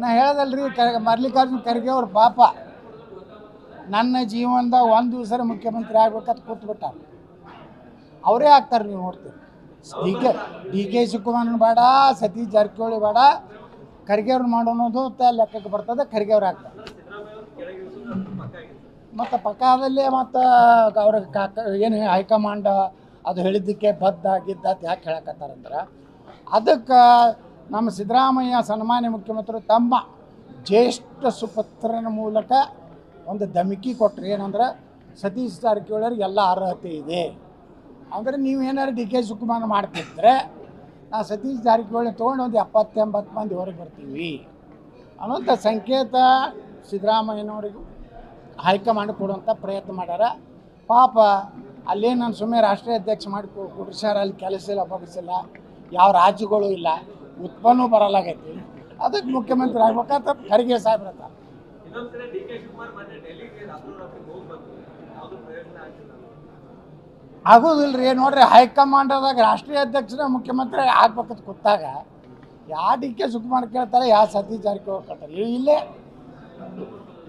ನಾ ಹೇಳದಲ್ರಿ ಕರ್ ಖರ್ಗೆ ಅವ್ರ ಪಾಪ. ನನ್ನ ಜೀವನದಾಗ ಒಂದು ದಿವಸ ಮುಖ್ಯಮಂತ್ರಿ ಆಗ್ಬೇಕಂತ ಕೂತ್ಬಿಟ್ಟ ಅವರೇ ಆಗ್ತಾರೆ ನೀವು ನೋಡ್ತೀರಿ. ಡಿ ಕೆ ಡಿ ಕೆ ಶಿವಕುಮಾರನ್ ಬೇಡ, ಸತೀಶ್ ಜಾರಕಿಹೊಳಿ ಬೇಡ, ಖರ್ಗೆ ಅವ್ರು ಮಾಡೋದು ಲೆಕ್ಕಕ್ಕೆ ಬರ್ತದೆ, ಖರ್ಗೆ ಅವ್ರು ಆಗ್ತಾರೆ. ಮತ್ತು ಪಕ್ಕದಲ್ಲೇ ಮತ್ತು ಅವ್ರ ಕಾಕ, ಏನು ಹೈಕಮಾಂಡ್ ಅದು ಹೇಳಿದ್ದಕ್ಕೆ ಬದ್ಧ ಗಿದ್ದ ಯಾಕೆ ಹೇಳಕತ್ತಾರಂದ್ರೆ? ಅದಕ್ಕೆ ನಮ್ಮ ಸಿದ್ದರಾಮಯ್ಯ ಸನ್ಮಾನ್ಯ ಮುಖ್ಯಮಂತ್ರಿ ತಮ್ಮ ಜ್ಯೇಷ್ಠ ಸುಪುತ್ರನ ಮೂಲಕ ಒಂದು ಧಮಕಿ ಕೊಟ್ಟರು ಏನಂದ್ರೆ, ಸತೀಶ್ ಜಾರಕಿಹೊಳಿಯವ್ರಿಗೆ ಎಲ್ಲ ಅರ್ಹತೆ ಇದೆ. ಅಂದರೆ ನೀವು ಏನಾದ್ರು ಡಿ ಕೆ ಶಿವಕುಮಾರ್ ಮಾಡ್ತಿದ್ರೆ, ನಾ ಸತೀಶ್ ಜಾರಕಿಹೊಳಿ ತೊಗೊಂಡು ಒಂದು ಎಪ್ಪತ್ತೆಂಬತ್ತು ಮಂದಿ ಹೊರಗೆ ಬರ್ತೀವಿ ಅನ್ನೋಂಥ ಸಂಕೇತ ಸಿದ್ದರಾಮಯ್ಯನವರಿಗೂ ಹೈಕಮಾಂಡ್ ಕೊಡುವಂಥ ಪ್ರಯತ್ನ ಮಾಡ್ಯಾರ. ಪಾಪ ಅಲ್ಲೇ ನಾನು ಸುಮ್ಮನೆ ರಾಷ್ಟ್ರೀಯ ಅಧ್ಯಕ್ಷ ಮಾಡಿ ಕೊಡಿಸ್ಯಾರ ಅಲ್ಲಿ ಕೆಲಸ ಇಲ್ಲ ಬಗ್ಸಿಲ್ಲ ಯಾವ ರಾಜ್ಯಗಳು ಇಲ್ಲ. ಉತ್ಪನ್ನ ಬರಲಾಗೈತಿ. ಅದಕ್ಕೆ ಮುಖ್ಯಮಂತ್ರಿ ಆಗ್ಬೇಕಂತ ಖರ್ಗೆ ಸಾಹೇಬ್ರ ಹತ್ರ ಆಗಿಲ್ಲ ಆಗೋದಿಲ್ಲ ರೀ ನೋಡ್ರಿ ಹೈಕಮಾಂಡದಾಗ ರಾಷ್ಟ್ರೀಯ ಅಧ್ಯಕ್ಷನ ಮುಖ್ಯಮಂತ್ರಿ ಆಗ್ಬೇಕಂತ ಕೂತಾಗ ಯಾ ಡಿ ಕೆ ಶಿವಕುಮಾರ್ ಕೇಳ್ತಾರೆ ಯಾವ ಸತೀಶ್ ಜಾರಕಿಹೊಳಿ ಕೇಳ್ತಾರೆ. ಇಲ್ಲೇ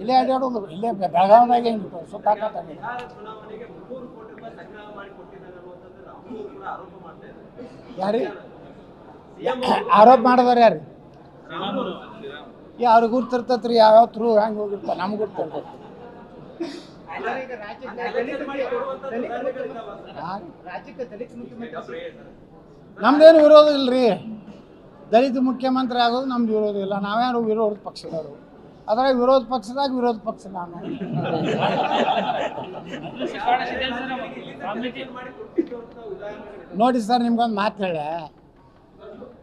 ಇಲ್ಲೇ ಅಡ್ಡಾಡೋದು ಇಲ್ಲೇ ಬೆಳಗಾವಿದಾಗ ಹಿಂಗೆ ಮಾಡ್ತಾ ಯಾರಿ? ಆರೋಪ ಮಾಡಿದಾರೆ ಯಾರು? ಈ ಅವ್ರಿಗೆ ಗುರ್ತಿರ್ತೈತೆ ರೀ ಯಾವ್ಯಾವ ಥ್ರೂ ಹೆಂಗೆ ಹೋಗಿರ್ತ ನಮ್ಗೆ ಗೊತ್ತಿರ್ತೈತೆ ನಮ್ದೇನು ವಿರೋಧ ಇಲ್ರಿ. ರೀ ದಲಿತ ಮುಖ್ಯಮಂತ್ರಿ ಆಗೋದು ನಮ್ದು ವಿರೋಧ ಇಲ್ಲ. ನಾವ್ಯಾರು ವಿರೋಧ ಪಕ್ಷದವರು. ಅದ್ರಾಗ ವಿರೋಧ ಪಕ್ಷದಾಗ ವಿರೋಧ ಪಕ್ಷ ನಾನು. ನೋಡಿ ಸರ್ ನಿಮ್ಗೊಂದು ಮಾತು ಹೇಳೆ.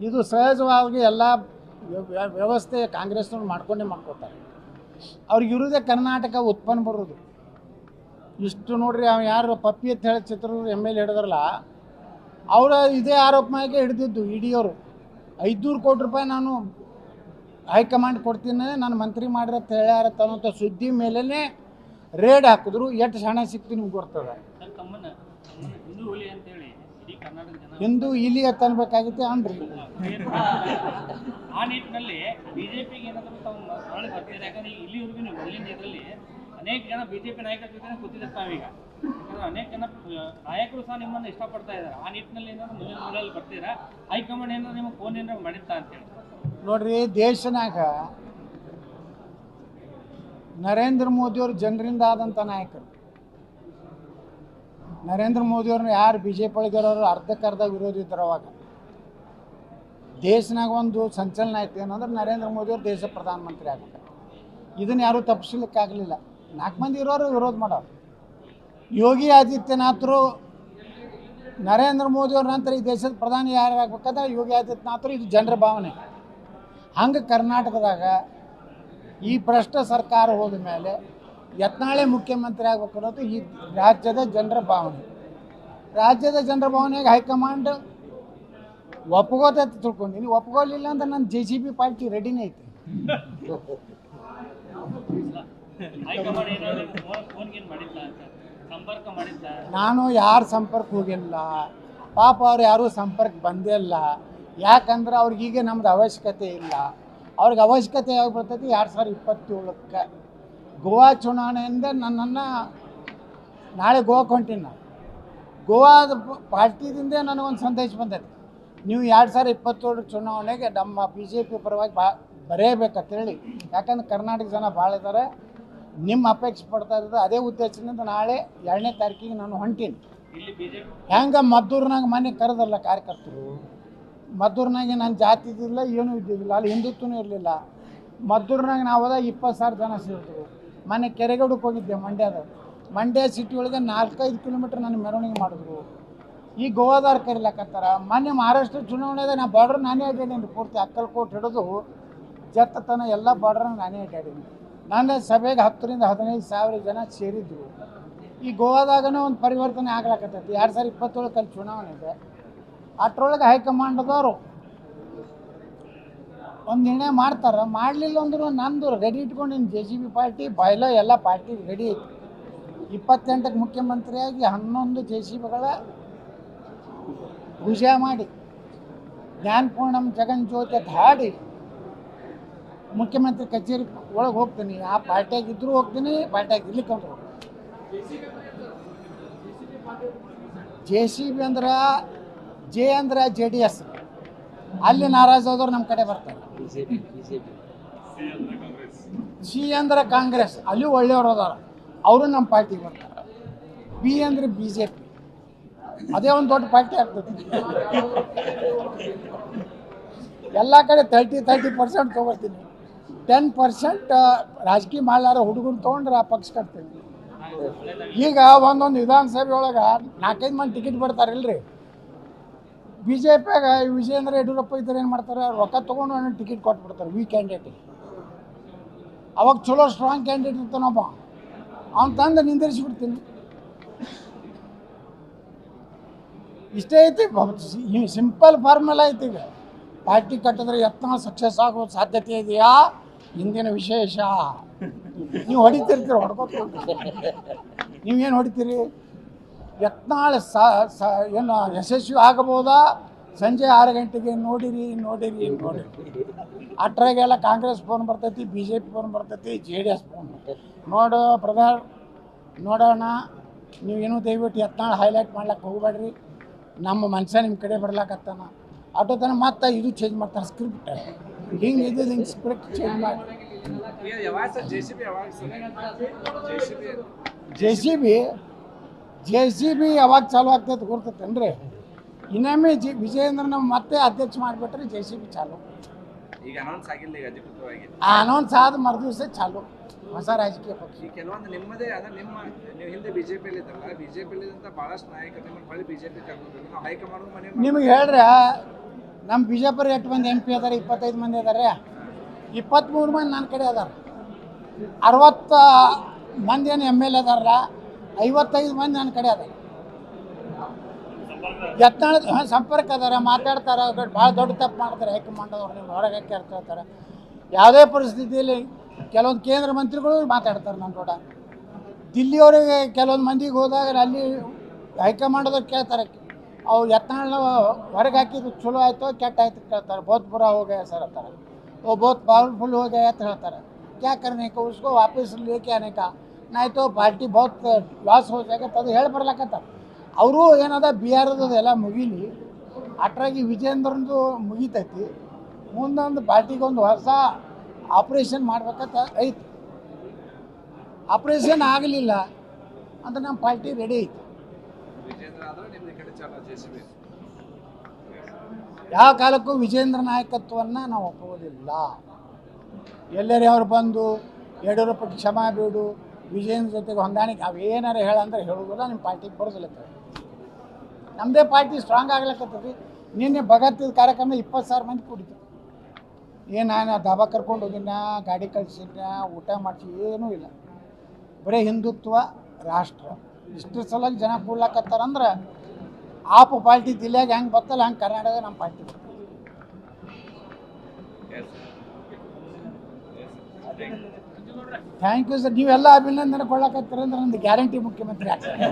ಇದು ಸಹಜವಾಗಿ ಎಲ್ಲ ವ್ಯ- ವ್ಯ- ವ್ಯವಸ್ಥೆ ಕಾಂಗ್ರೆಸ್ನವ್ರು ಮಾಡ್ಕೊಂಡೇ ಮಾಡ್ಕೊತಾರೆ ಅವ್ರಿಗೆ ಇರೋದೇ ಕರ್ನಾಟಕ ಉತ್ಪನ್ನ ಬರೋದು. ಇಷ್ಟು ನೋಡ್ರಿ ಅವ್ನು ಯಾರು ಪಪ್ಪಿ ಅಂತ ಹೇಳಿ ಚಿತ್ರದುರ್ಗ ಎಂ ಎಲ್ ಹಿಡಿದ್ರಲ್ಲ, ಅವರ ಇದೇ ಆರೋಪ ಮ್ಯಾಗೆ ಹಿಡಿದಿದ್ದು ಇಡಿಯವರು ಐದುನೂರು ಕೋಟಿ ರೂಪಾಯಿ ನಾನು ಹೈಕಮಾಂಡ್ ಕೊಡ್ತೀನಿ, ನಾನು ಮಂತ್ರಿ ಮಾಡಿರತ್ತೆ ಅಂತ ಹೇಳ್ಯಾರ ಅನ್ನೋಂಥ ಸುದ್ದಿ ಮೇಲೇ ರೇಡ್ ಹಾಕಿದ್ರು, ಎಷ್ಟು ಹಣ ಸಿಕ್ತು ನಿಮ್ಗೆ ಗೊತ್ತದ? ಸರ್ ತಮ್ಮನ್ನ ತನ್ಬೇಕಾಗುತ್ತೆ ಅನ್ರಿ ಆ ನಿಟ್ಟಿನಲ್ಲಿ ಬಿಜೆಪಿಗೆ ಏನಾದರೂ ತಾವು ನಾಳೆ ಬರ್ತಿದ್ದಾರೆ ಯಾಕಂದ್ರೆ ಇಲ್ಲಿವರೆಗೂ ನೀವು ಮೊದಲಿನ ಇದರಲ್ಲಿ ಅನೇಕ ಜನ ಬಿಜೆಪಿ ನಾಯಕರ ಜೊತೆ ಕೂತಿದ್ದಾರೆ ತಾವೀಗ ಯಾಕಂದ್ರೆ ಅನೇಕ ಜನ ನಾಯಕರು ಸಹ ನಿಮ್ಮನ್ನು ಇಷ್ಟಪಡ್ತಾ ಇದ್ದಾರೆ. ಆ ನಿಟ್ಟಿನಲ್ಲಿ ಏನಾದ್ರು ಮುಂದಿನ ದಿನಗಳಲ್ಲಿ ಬರ್ತೀರಾ? ಹೈಕಮಾಂಡ್ ಏನಾದ್ರು ನಿಮಗೆ ಫೋನ್ ಏನಾದ್ರು ಮಾಡಿತ್ತಾ ಅಂತೇಳಿ ನೋಡ್ರಿ ದೇಶನಾಗ ನರೇಂದ್ರ ಮೋದಿಯವರು ಜನರಿಂದ ಆದಂಥ ನಾಯಕರು. ನರೇಂದ್ರ ಮೋದಿಯವ್ರನ್ನ ಯಾರು ಬಿ ಜೆ ಪಿ ಅರ್ಧಕ್ಕರ್ಧ ವಿರೋಧ ಇದ್ರು ಅವಾಗ. ದೇಶನಾಗ ಒಂದು ಸಂಚಲನ ಆಯ್ತು. ಏನಂದ್ರೆ ನರೇಂದ್ರ ಮೋದಿಯವರು ದೇಶ ಪ್ರಧಾನಮಂತ್ರಿ ಆಗ್ಬೇಕು. ಇದನ್ನು ಯಾರೂ ತಪ್ಪಿಸ್ಲಿಕ್ಕಾಗಲಿಲ್ಲ. ನಾಲ್ಕು ಮಂದಿ ಇರೋರು ವಿರೋಧ ಮಾಡೋರು. ಯೋಗಿ ಆದಿತ್ಯನಾಥರು ನರೇಂದ್ರ ಮೋದಿಯವ್ರ ನಂತರ ಈ ದೇಶದ ಪ್ರಧಾನಿ ಯಾರು ಆಗ್ಬೇಕಂದ್ರೆ ಯೋಗಿ ಆದಿತ್ಯನಾಥರು ಇದು ಜನರ ಭಾವನೆ. ಹಂಗೆ ಕರ್ನಾಟಕದಾಗ ಈ ಭ್ರಷ್ಟ ಸರ್ಕಾರ ಹೋದ ಮೇಲೆ ಯತ್ನಾಳೆ ಮುಖ್ಯಮಂತ್ರಿ ಆಗ್ಬೇಕು ಅನ್ನೋದು ಈ ರಾಜ್ಯದ ಜನರ ಭಾವನೆ. ರಾಜ್ಯದ ಜನರ ಭಾವನೆಗೆ ಹೈಕಮಾಂಡ್ ಒಪ್ಕೋತೈತೆ ತಿಳ್ಕೊಂಡಿನಿ. ಒಪ್ಕೊಳ್ಳಿಲ್ಲ ಅಂತ ನನ್ನ ಜೆ ಜಿ ಬಿ ಪಾರ್ಟಿ ರೆಡಿನೇ ಐತಿ. ನಾನು ಯಾರ ಸಂಪರ್ಕ ಹೋಗಿಲ್ಲ. ಪಾಪ ಅವ್ರು ಯಾರೂ ಸಂಪರ್ಕ ಬಂದೇ ಇಲ್ಲ. ಯಾಕಂದ್ರೆ ಈಗ ನಮ್ದು ಅವಶ್ಯಕತೆ ಇಲ್ಲ. ಅವ್ರಿಗೆ ಅವಶ್ಯಕತೆ ಯಾವಾಗ ಬರ್ತೈತಿ? ಎರಡು ಸಾವಿರದ ಇಪ್ಪತ್ತೇಳಕ್ಕೆ. ಗೋವಾ ಚುನಾವಣೆಯಿಂದ ನನ್ನನ್ನು ನಾಳೆ ಗೋವಾಕ್ಕೆ ಹೊಂಟೀನಿ ನಾನು. ಗೋವಾದ ಪಾರ್ಟಿದಿಂದ ನನಗೊಂದು ಸಂದೇಶ ಬಂದೈತೆ. ನೀವು ಎರಡು ಸಾವಿರದ ಇಪ್ಪತ್ತೇಳರ ಚುನಾವಣೆಗೆ ನಮ್ಮ ಬಿ ಜೆ ಪಿ ಪರವಾಗಿ ಬಾ ಬರೆಯಬೇಕಂತೇಳಿ ಯಾಕಂದ್ರೆ ಕರ್ನಾಟಕ ಜನ ಭಾಳ ಇದ್ದಾರೆ ನಿಮ್ಮ ಅಪೇಕ್ಷೆ ಪಡ್ತಾ ಇರೋದು ಅದೇ ಉದ್ದೇಶದಿಂದ ನಾಳೆ ಎರಡನೇ ತಾರೀಕಿಗೆ ನಾನು ಹೊಂಟೀನಿ. ಹೆಂಗೆ ಮದ್ದೂರ್ನಾಗ ಮನೆ ಕರೆದಲ್ಲ ಕಾರ್ಯಕರ್ತರು? ಮದ್ದೂರ್ನಾಗೆ ನಾನು ಜಾತಿ ಇದ್ದಿಲ್ಲ ಏನೂ ಇದ್ದಿದ್ದಿಲ್ಲ, ಅಲ್ಲಿ ಹಿಂದುತ್ವನೂ ಇರಲಿಲ್ಲ. ಮದ್ದೂರ್ನಾಗ ನಾವು ಹೋದಾಗ ಇಪ್ಪತ್ತು ಸಾವಿರ ಜನ ಸೇರಿದ್ರು ಮನೆ ಕೆರೆಗೌಡಕ್ಕೆ ಹೋಗಿದ್ದೆ ಮಂಡ್ಯದ. ಮಂಡ್ಯ ಸಿಟಿ ಒಳಗೆ ನಾಲ್ಕೈದು ಕಿಲೋಮೀಟ್ರ್ ನಾನು ಮೆರವಣಿಗೆ ಮಾಡಿದ್ರು. ಈ ಗೋವಾದಾರ ಕರಿಲಕತ್ತಾರ ಮೊನ್ನೆ ಮಹಾರಾಷ್ಟ್ರ ಚುನಾವಣೆದಾಗ ನಾ ಬಾರ್ಡರ್ ನಾನೇ ಅಡ್ಡಾಡೀನಿ ಪೂರ್ತಿ ಅಕ್ಕಲ್ ಕೋಟ್ ಹಿಡಿದು, ಜತ್ತತನ ಎಲ್ಲ ಬಾರ್ಡರ್ ನಾನೇ ಅಡ್ಡಾಡೀನಿ ನಾನು ಸಭೆಗೆ ಹತ್ತರಿಂದ ಹದಿನೈದು ಸಾವಿರ ಜನ ಸೇರಿದ್ರು. ಈ ಗೋವಾದಾಗನೂ ಒಂದು ಪರಿವರ್ತನೆ ಆಗ್ಲಕತ್ತೈತಿ. ಎರಡು ಸಾವಿರದ ಇಪ್ಪತ್ತೇಳಕ್ಕೆ ಚುನಾವಣೆ ಇದೆ. ಅಷ್ಟರೊಳಗೆ ಹೈಕಮಾಂಡದವರು ಒಂದು ನಿರ್ಣಯ ಮಾಡ್ತಾರೆ. ಮಾಡಲಿಲ್ಲ ಅಂದ್ರೂ ನಂದು ರೆಡಿ ಇಟ್ಕೊಂಡಿನಿ. ಜೆ ಸಿ ಬಿ ಪಾರ್ಟಿ ಬಯಲ ಎಲ್ಲ ಪಾರ್ಟಿ ರೆಡಿ ಐತಿ. ಇಪ್ಪತ್ತೆಂಟಕ್ಕೆ ಮುಖ್ಯಮಂತ್ರಿಯಾಗಿ ಹನ್ನೊಂದು ಜೆ ಸಿ ಬಿಗಳ ಪೂಜೆ ಮಾಡಿ ಜ್ಞಾನಪೂರ್ಣಂ ಜಗನ್ ಜ್ಯೋತಿ ಅಂತ ಹಾಡಿ ಮುಖ್ಯಮಂತ್ರಿ ಕಚೇರಿ ಒಳಗೆ ಹೋಗ್ತೀನಿ. ಆ ಪಾರ್ಟಿಯಾಗಿದ್ದರೂ ಹೋಗ್ತೀನಿ ಪಾರ್ಟಿಯಾಗ ಇರ್ಲಿಕ್ಕೆ ಅಂದ್ರೆ ಜೆ ಸಿ ಬಿ ಅಂದ್ರೆ ಜೆ ಅಂದ್ರೆ ಜೆ ಡಿ ಎಸ್ ಅಲ್ಲಿ ನಾರಾಜ್ ಆದವ್ರು ನಮ್ಮ ಕಡೆ ಬರ್ತಾರೆ. ಸಿ ಅಂದ್ರೆ ಕಾಂಗ್ರೆಸ್ ಅಲ್ಲಿ ಒಳ್ಳೆಯವ್ರು ಅದಾರ. ಅವರು ನಮ್ಮ ಪಾರ್ಟಿಗೆ ಬರ್ತಾರೆ. ಬಿ ಅಂದ್ರೆ ಬಿ ಜೆ ಪಿ ಅದೇ ಒಂದು ದೊಡ್ಡ ಪಾರ್ಟಿ ಆಗ್ತದೆ. ಎಲ್ಲ ಕಡೆ ತರ್ಟಿ ತರ್ಟಿ ಪರ್ಸೆಂಟ್ ತೊಗೊಳ್ತೀನಿ ಟೆನ್ ಪರ್ಸೆಂಟ್ ರಾಜಕೀಯ ಮಾಡಲಾರ ಹುಡುಗರು ತೊಗೊಂಡ್ರೆ ಆ ಪಕ್ಷ ಕಟ್ತೀನಿ. ಈಗ ಒಂದೊಂದು ವಿಧಾನಸಭೆ ಒಳಗೆ ನಾಲ್ಕೈದು ಮಂದಿ ಟಿಕೆಟ್ ಬಿಡ್ತಾರಿಲ್ರಿ ಬಿ ಜೆ ಪಿಯಾಗ ವಿಜಯೇಂದ್ರ ಯಡಿಯೂರಪ್ಪ ಇದ್ದಾರೆ ಏನು ಮಾಡ್ತಾರೆ? ರೊಕ್ಕ ತೊಗೊಂಡು ಒಂದು ಟಿಕೆಟ್ ಕೊಟ್ಬಿಡ್ತಾರೆ ವಿ ಕ್ಯಾಂಡಿಡೇಟ್ ಅವಾಗ ಚಲೋ ಸ್ಟ್ರಾಂಗ್ ಕ್ಯಾಂಡಿಡೇಟ್ ಇರ್ತಾನೊಬ್ಬ ಅವ್ನು ತಂದು ನಿಂದಿರಿಸ್ಬಿಡ್ತೀನಿ. ಇಷ್ಟೇ ಐತಿ ಸಿಂಪಲ್ ಫಾರ್ಮುಲಾ ಐತಿ ಈಗ. ಪಾರ್ಟಿ ಕಟ್ಟಿದ್ರೆ ಯತ್ನ ಸಕ್ಸಸ್ ಆಗೋ ಸಾಧ್ಯತೆ ಇದೆಯಾ? ಹಿಂದಿನ ವಿಶೇಷ. ನೀವು ಹೊಡಿತಿರ್ತೀರ, ಹೊಡ್ಕೋತ ನೀವೇನು ಹೊಡಿತೀರಿ? ಯತ್ನಾಳ ಸ ಸ ಏನು ಯಶಸ್ವಿ ಆಗಬಹುದಾ? ಸಂಜೆ ಆರು ಗಂಟೆಗೆ ನೋಡಿರಿ ನೋಡಿರಿ ನೋಡಿರಿ. ಅಟ್ರಾಗೆಲ್ಲ ಕಾಂಗ್ರೆಸ್ ಫೋನ್ ಬರ್ತೈತಿ ಬಿ ಜೆ ಪಿ ಫೋನ್ ಬರ್ತೈತಿ ಜೆ ಡಿ ಎಸ್ ಫೋನ್ ನೋಡು ಪ್ರಧಾನ ನೋಡೋಣ. ನೀವೇನು ದಯವಿಟ್ಟು ಯತ್ನಾಳ ಹೈಲೈಟ್ ಮಾಡ್ಲಿಕ್ಕೆ ಹೋಗ್ಬೇಡ್ರಿ. ನಮ್ಮ ಮನುಷ್ಯ ನಿಮ್ಮ ಕಡೆ ಬರ್ಲಾಕತ್ತಾನ. ಅಟೋ ತನ ಮತ್ತೆ ಇದು ಚೇಂಜ್ ಮಾಡ್ತಾರೆ ಸ್ಕ್ರಿಪ್ಟ್ ಹಿಂಗೆ ಇದು ಹಿಂಗೆ ಸ್ಕ್ರಿಪ್ಟ್ ಚೇಂಜ್ ಮಾಡಿ. J C B J C B ಯಾವಾಗ ಚಾಲು ಆಗ್ತೈತೆ ಗೊರ್ತೈತೇನ್ರಿ ಇನ್ನೊಮ್ಮೆ ಜಿ ವಿಜಯೇಂದ್ರ ನಮ್ಮ ಮತ್ತೆ ಅಧ್ಯಕ್ಷ ಮಾಡಿಬಿಟ್ರೆ ಜೆ ಸಿ ಬಿ ಚಾಲು. ಈಗ ಅನೌನ್ಸ್ ಆಗಿಲ್ಲ ಈಗ ಅಧಿಕೃತವಾಗಿ. ಆ ಅನೌನ್ಸ್ ಆದ ಮರುದಿವಸ ಚಾಲು. ಹೊಸ ರಾಜಕೀಯ ಪಕ್ಷ. ಈ ಕೆಲವೊಂದು ನಿಮ್ಮದೇ ಅದ ನಿಮ್ಮ ನೀವು ಹಿಂದೆ ಬಿಜೆಪಿಯಲ್ಲಿ ಇದ್ದಲ್ಲ ಬಿಜೆಪಿಯಲ್ಲಿ ಇದ್ದಂತ ಬಹಳಷ್ಟು ನಾಯಕರು ನಿಮ್ಮನ್ನು ಹೊಳ್ಳಿ ಬಿಜೆಪಿ ಕರ್ಕೊಂಡು ನಾವು ಹೈಕಮಾಂಡ್ ಮನೆ ನಿಮಗೆ ಹೇಳ್ರೆ ನಮ್ಮ ಬಿಜಾಪುರ ಎಷ್ಟು ಮಂದಿ ಎಂ ಪಿ ಅದಾರೆ ಇಪ್ಪತ್ತೈದು ಮಂದಿ ಅದಾರೆ? ಇಪ್ಪತ್ತ್ಮೂರು ಮಂದಿ ನನ್ನ ಕಡೆ ಅದಾರ. ಅರವತ್ತ ಮಂದಿ ಏನು ಎಂ ಎಲ್ ಎ ಅದಾರಲ್ಲ ईवत मंदिर नन कड़ा यहाँ संपर्क मतडर भाई दुड तपार हईकमार याद पर्स्थिति केंद्र मंत्री मतडर ना दिल्ली के मंदी हादसे अली हईकमार केतर चलो आयो कट आर बोधपुर हो गया बहुत पवर्फुल हो गया हेतर क्या करने का उसको वापस लेके आने का ಏನಾಯ್ತು ಪಾರ್ಟಿ ಬಹುತ್ ಲಾಸ್ ಹೋಗ್ಬೇಕಂತ ಅದು ಹೇಳ್ಬರ್ಲಾಕತ್ತ. ಅವರು ಏನದ ಬಿಹಾರದದು ಎಲ್ಲ ಮುಗೀಲಿ ಅಟ್ರಾಗಿ ವಿಜೇಂದ್ರಂದು ಮುಗಿತೈತಿ. ಮುಂದೊಂದು ಪಾರ್ಟಿಗೆ ಒಂದು ಹೊಸ ಆಪ್ರೇಷನ್ ಮಾಡ್ಬೇಕಂತ ಐತಿ. ಆಪ್ರೇಷನ್ ಆಗಲಿಲ್ಲ ಅಂತ ನಮ್ಮ ಪಾರ್ಟಿ ರೆಡಿ ಐತಿ. ಯಾವ ಕಾಲಕ್ಕೂ ವಿಜೇಂದ್ರ ನಾಯಕತ್ವವನ್ನು ನಾವು ಒಪ್ಪೋದಿಲ್ಲ ಎಲ್ಲರೇ ಅವ್ರು ಬಂದು ಯಡಿಯೂರಪ್ಪ ಕ್ಷಮಾ ಬೇಡು ವಿಜೇಂದ್ರ ಜೊತೆಗೆ ಹೊಂದಾಣಿಕೆ ಅವೇನಾರ ಹೇಳಂದ್ರೆ ಹೇಳೋದಿಲ್ಲ ನಿಮ್ಮ ಪಾರ್ಟಿಗೆ ಬರೋದಿಲ್ಲ ನಮ್ಮದೇ ಪಾರ್ಟಿ ಸ್ಟ್ರಾಂಗ್ ಆಗ್ಲಕ್ಕತ್ತದ ನಿನ್ನೆ ಭಗತ್ ಕಾರ್ಯಕ್ರಮ ಇಪ್ಪತ್ತು ಸಾವಿರ ಮಂದಿ ಕೂಡಿತು ಏನು ನಾನು ದಾಬಾ ಕರ್ಕೊಂಡು ಹೋಗಿನ ಗಾಡಿ ಕಳ್ಸಿದ್ನ, ಊಟ ಮಾಡಿಸಿ, ಏನೂ ಇಲ್ಲ. ಬರೀ ಹಿಂದುತ್ವ, ರಾಷ್ಟ್ರ. ಇಷ್ಟು ಸಲ ಜನ ಕೂಡ್ಲಾಕತ್ತಾರಂದ್ರೆ ಆಪ್ ಪಾರ್ಟಿ ಜಿಲ್ಲೆಗೆ ಹೆಂಗೆ ಬರ್ತಲ್ಲ ಹಂಗೆ ಕರ್ನಾಟಕ ನಮ್ಮ ಪಾರ್ಟಿ ಥ್ಯಾಂಕ್ ಯು ಸರ್ ನೀವೆಲ್ಲ ಅಭಿನಂದನೆ ಅಂದ್ರೆ ನಂದು ಗ್ಯಾರಂಟಿ ಮುಖ್ಯಮಂತ್ರಿ ಆಗ್ತಾರೆ